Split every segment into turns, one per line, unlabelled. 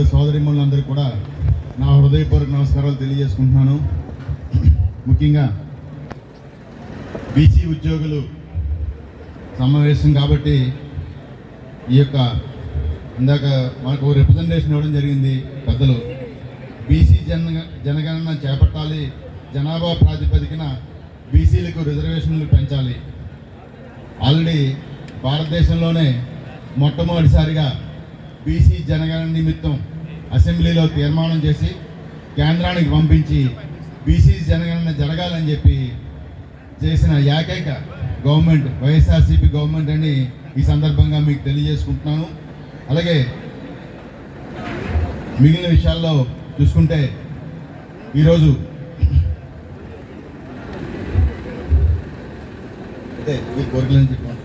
సోదరిమ్మలందరికీ కూడా నా హృదయపూర్వక నమస్కారాలు తెలియజేసుకుంటున్నాను. ముఖ్యంగా బీసీ ఉద్యోగులు సమావేశం కాబట్టి ఈ యొక్క ఇందాక మనకు రిప్రజెంటేషన్ ఇవ్వడం జరిగింది పెద్దలు. బీసీ జన జనగణన చేపట్టాలి జనాభా ప్రాతిపదికన బీసీలకు రిజర్వేషన్లు పెంచాలి. ఆల్రెడీ భారతదేశంలోనే మొట్టమొదటిసారిగా బీసీ జనగణన నిమిత్తం అసెంబ్లీలో తీర్మానం చేసి కేంద్రానికి పంపించి బీసీ జనగణన జరగాలని చెప్పి చేసిన ఏకైక గవర్నమెంట్ వైఎస్ఆర్సీపీ గవర్నమెంట్ అని ఈ సందర్భంగా మీకు తెలియజేసుకుంటున్నాను. అలాగే మిగిలిన విషయాల్లో చూసుకుంటే ఈరోజు అదే ఈ కోరికలని చెప్పాను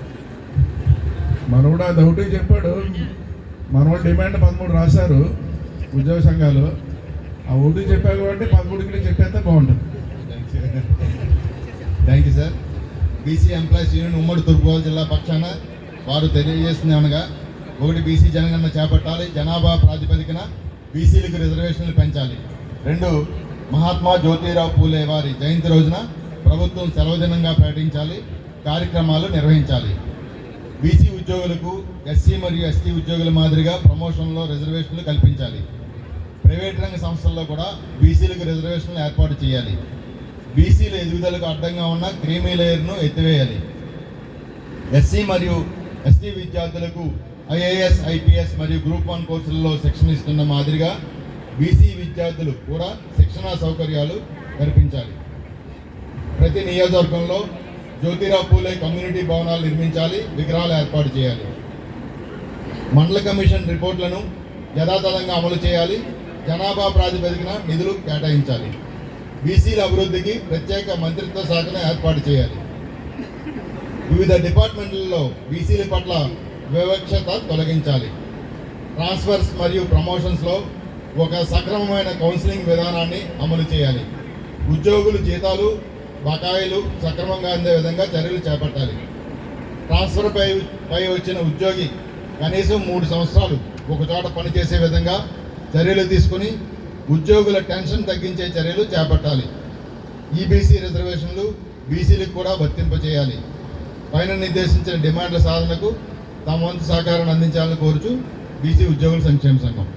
మనోడు అది చెప్పాడు. మనం డిమాండ్ పదమూడు రాశారు ఉద్యోగ సంఘాలు. ఆ ఒకటి చెప్పారు కాబట్టి పదమూడుకి చెప్పేస్తే బాగుంటుంది.
Thank you sir BC employees union ఉమ్మడి తూర్పుగోదావరి జిల్లా పక్షాన వారు తెలియజేస్తుంది అనగా ఒకటి బీసీ జనగణన చేపట్టాలి జనాభా ప్రాతిపదికన బీసీలకు రిజర్వేషన్లు పెంచాలి. రెండు మహాత్మా జ్యోతిరావు పూలే వారి జయంతి రోజున ప్రభుత్వం సెలవు దినంగా ప్రకటించాలి కార్యక్రమాలు నిర్వహించాలి. బీసీ ఉద్యోగులకు ఎస్సీ మరియు ఎస్టీ ఉద్యోగుల మాదిరిగా ప్రమోషన్లో రిజర్వేషన్లు కల్పించాలి. ప్రైవేట్ రంగ సంస్థల్లో కూడా బీసీలకు రిజర్వేషన్లు ఏర్పాటు చేయాలి. బీసీల ఎదుగుదలకు అడ్డంగా ఉన్న క్రీమీ లేయర్ను ఎత్తివేయాలి. ఎస్సీ మరియు ఎస్టీ విద్యార్థులకు ఐఏఎస్ ఐపీఎస్ మరియు గ్రూప్ వన్ కోర్సులలో శిక్షణ ఇస్తున్న మాదిరిగా బీసీ విద్యార్థులు కూడా శిక్షణా సౌకర్యాలు కల్పించాలి. ప్రతి నియోజకవర్గంలో జ్యోతిరావు పూలే కమ్యూనిటీ భవనాలు నిర్మించాలి విగ్రహాలు ఏర్పాటు చేయాలి. మండల కమిషన్ రిపోర్ట్లను యథాతథంగా అమలు చేయాలి జనాభా ప్రాతిపదికన నిధులు కేటాయించాలి. బీసీల అభివృద్ధికి ప్రత్యేక మంత్రిత్వ శాఖను ఏర్పాటు చేయాలి. వివిధ డిపార్ట్మెంట్లలో బీసీల పట్ల వివక్షత తొలగించాలి. ట్రాన్స్ఫర్స్ మరియు ప్రమోషన్స్లో ఒక సక్రమమైన కౌన్సిలింగ్ విధానాన్ని అమలు చేయాలి. ఉద్యోగులు జీతాలు బకాయిలు సక్రమంగా అందే విధంగా చర్యలు చేపట్టాలి. ట్రాన్స్ఫర్ పై పై వచ్చిన ఉద్యోగి కనీసం మూడు సంవత్సరాలు ఒకచోట పనిచేసే విధంగా చర్యలు తీసుకుని ఉద్యోగుల టెన్షన్ తగ్గించే చర్యలు చేపట్టాలి. ఈబీసీ రిజర్వేషన్లు బీసీలకు కూడా వర్తింపచేయాలి పైన నిర్దేశించిన డిమాండ్ల సాధనకు తమ వంతు సహకారాన్ని అందించాలని కోరుచు బీసీ ఉద్యోగుల సంక్షేమ సంఘం.